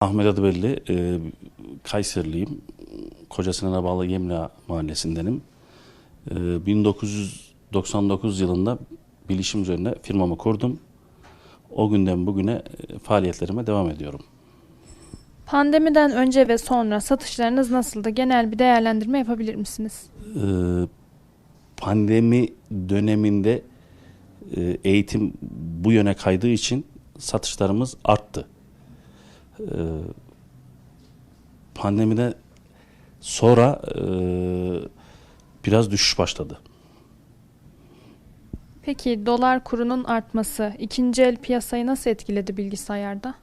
Ahmet adı belli. E, Kayserliyim. Kocasinan bağlı Yemla mahallesindenim. E, 1999 yılında bilişim üzerine firmamı kurdum. O günden bugüne e, faaliyetlerime devam ediyorum. Pandemiden önce ve sonra satışlarınız nasıldı? Genel bir değerlendirme yapabilir misiniz? E, pandemi döneminde e, eğitim bu yöne kaydığı için satışlarımız arttı. E, pandemide sonra e, biraz düşüş başladı. Peki dolar kurunun artması ikinci el piyasayı nasıl etkiledi bilgisayarda?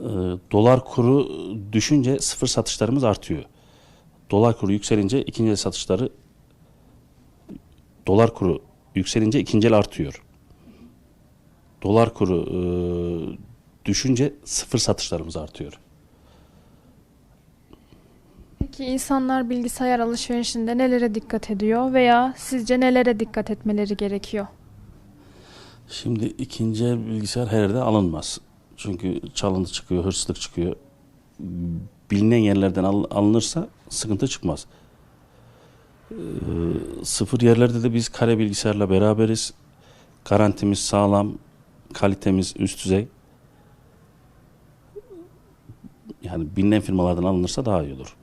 E, dolar kuru düşünce sıfır satışlarımız artıyor. Dolar kuru yükselince ikinci el satışları dolar kuru yükselince ikinci el artıyor. Dolar kuru e, düşünce sıfır satışlarımız artıyor. Peki insanlar bilgisayar alışverişinde nelere dikkat ediyor veya sizce nelere dikkat etmeleri gerekiyor? Şimdi ikinci el bilgisayar her yerde alınmaz. Çünkü çalıntı çıkıyor, hırsızlık çıkıyor. Bilinen yerlerden al- alınırsa sıkıntı çıkmaz. Ee, sıfır yerlerde de biz kare bilgisayarla beraberiz. Garantimiz sağlam, kalitemiz üst düzey. Yani bilinen firmalardan alınırsa daha iyi olur.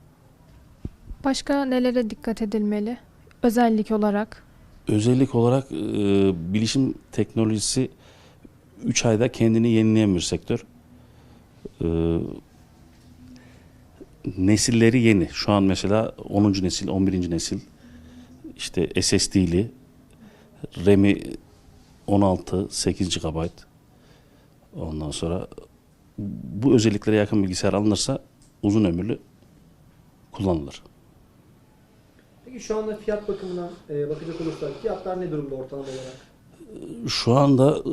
Başka nelere dikkat edilmeli? Özellik olarak. Özellik olarak e, bilişim teknolojisi 3 ayda kendini yenileyen bir sektör. E, nesilleri yeni. Şu an mesela 10. nesil, 11. nesil işte SSD'li RAM'i 16, 8 GB. Ondan sonra bu özelliklere yakın bilgisayar alınırsa uzun ömürlü kullanılır. Peki şu anda fiyat bakımından e, bakacak olursak fiyatlar ne durumda ortalama olarak? Şu anda e,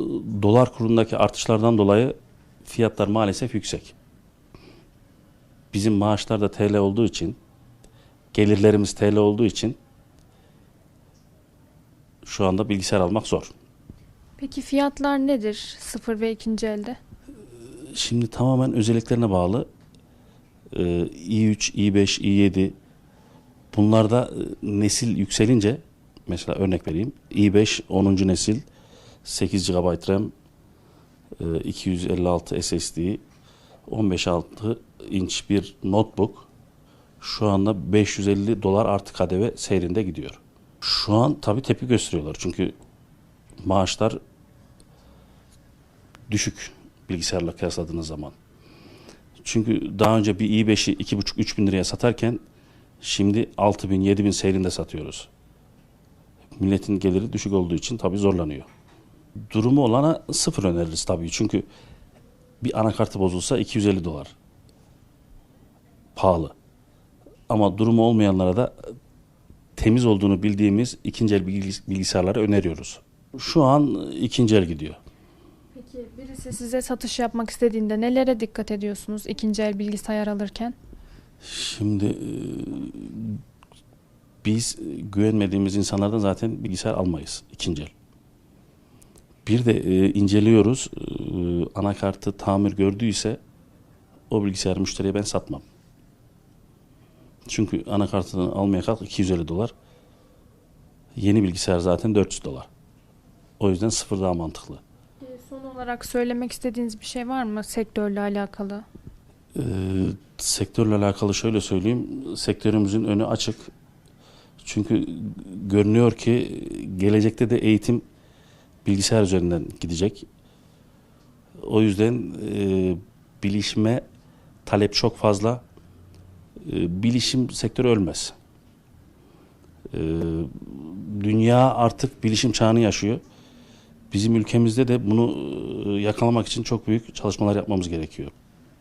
dolar kurundaki artışlardan dolayı fiyatlar maalesef yüksek. Bizim maaşlar da TL olduğu için, gelirlerimiz TL olduğu için şu anda bilgisayar almak zor. Peki fiyatlar nedir sıfır ve ikinci elde? Şimdi tamamen özelliklerine bağlı. Ee, i3, i5, i7 bunlarda e, nesil yükselince mesela örnek vereyim. i5 10. nesil 8 GB RAM e, 256 SSD 15.6 inç bir notebook şu anda 550 dolar artı KDV seyrinde gidiyor. Şu an tabii tepki gösteriyorlar çünkü maaşlar düşük bilgisayarla kıyasladığınız zaman. Çünkü daha önce bir i5'i 2,5-3 bin liraya satarken şimdi 6 bin, 7 bin seyrinde satıyoruz. Milletin geliri düşük olduğu için tabii zorlanıyor. Durumu olana sıfır öneririz tabii. Çünkü bir anakartı bozulsa 250 dolar. Pahalı. Ama durumu olmayanlara da temiz olduğunu bildiğimiz ikinci el bilgis- bilgisayarları öneriyoruz. Şu an ikinci el gidiyor. Peki birisi size satış yapmak istediğinde nelere dikkat ediyorsunuz ikinci el bilgisayar alırken? Şimdi e, biz güvenmediğimiz insanlardan zaten bilgisayar almayız ikinci el. Bir de e, inceliyoruz. E, anakartı tamir gördüyse o bilgisayarı müşteriye ben satmam. Çünkü anakartını almaya kalk 250 dolar. Yeni bilgisayar zaten 400 dolar. O yüzden sıfır daha mantıklı. Son olarak söylemek istediğiniz bir şey var mı sektörle alakalı? Ee, sektörle alakalı şöyle söyleyeyim. Sektörümüzün önü açık. Çünkü görünüyor ki gelecekte de eğitim bilgisayar üzerinden gidecek. O yüzden e, bilişime talep çok fazla. E, bilişim sektörü ölmez. E, dünya artık bilişim çağını yaşıyor. Bizim ülkemizde de bunu e, yakalamak için çok büyük çalışmalar yapmamız gerekiyor.